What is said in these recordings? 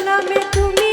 নামে তুমি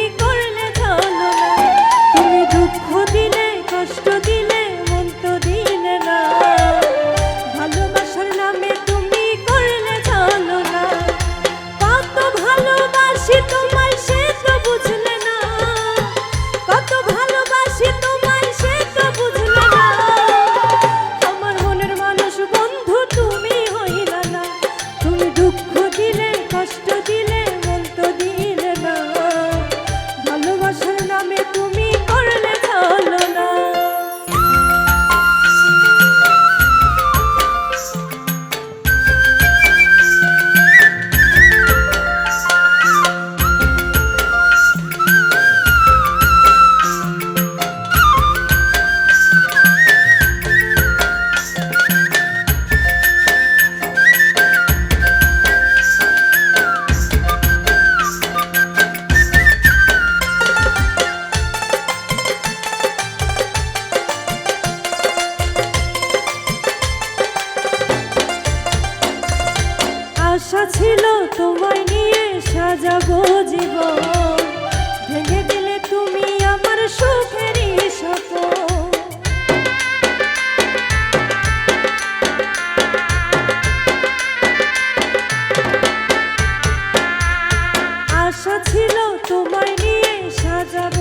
আশা ছিল তোমায় নিয়ে সাজাবো জীবন। ভেঙে দিলে তুমি আমার সুখের আশা ছিল তোমায় নিয়ে সাজাবো